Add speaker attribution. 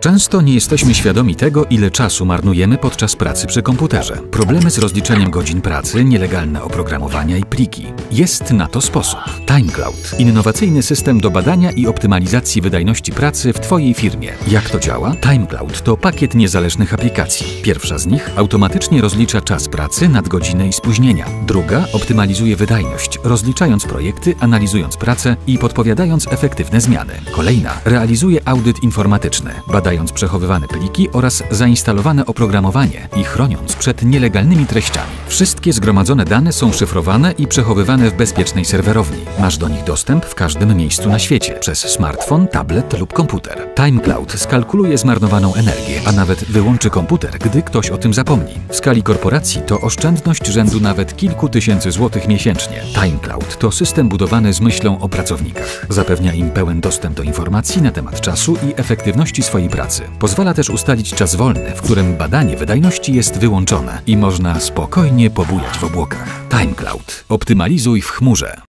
Speaker 1: Często nie jesteśmy świadomi tego, ile czasu marnujemy podczas pracy przy komputerze. Problemy z rozliczeniem godzin pracy, nielegalne oprogramowania i pliki. Jest na to sposób. TimeCloud. Innowacyjny system do badania i optymalizacji wydajności pracy w Twojej firmie. Jak to działa? TimeCloud to pakiet niezależnych aplikacji. Pierwsza z nich automatycznie rozlicza czas pracy, nadgodziny i spóźnienia. Druga optymalizuje wydajność, rozliczając projekty, analizując pracę i podpowiadając efektywne zmiany. Kolejna realizuje audyt informatyczny, badając przechowywane pliki oraz zainstalowane oprogramowanie i chroniąc przed nielegalnymi treściami. Wszystkie zgromadzone dane są szyfrowane i przechowywane w bezpiecznej serwerowni. Masz do nich dostęp w każdym miejscu na świecie przez smartfon, tablet lub komputer. TimeCloud skalkuluje zmarnowaną energię, a nawet wyłączy komputer, gdy ktoś o tym zapomni. W skali korporacji to oszczędność rzędu nawet kilku tysięcy złotych miesięcznie. TimeCloud to system budowany z myślą o pracownikach. Zapewnia im pełen dostęp do informacji na temat czasu i efektywności swojej pracy. Pozwala też ustalić czas wolny, w którym badanie wydajności jest wyłączone i można spokojnie pobujać w obłokach. TimeCloud. Optymalizuj w chmurze.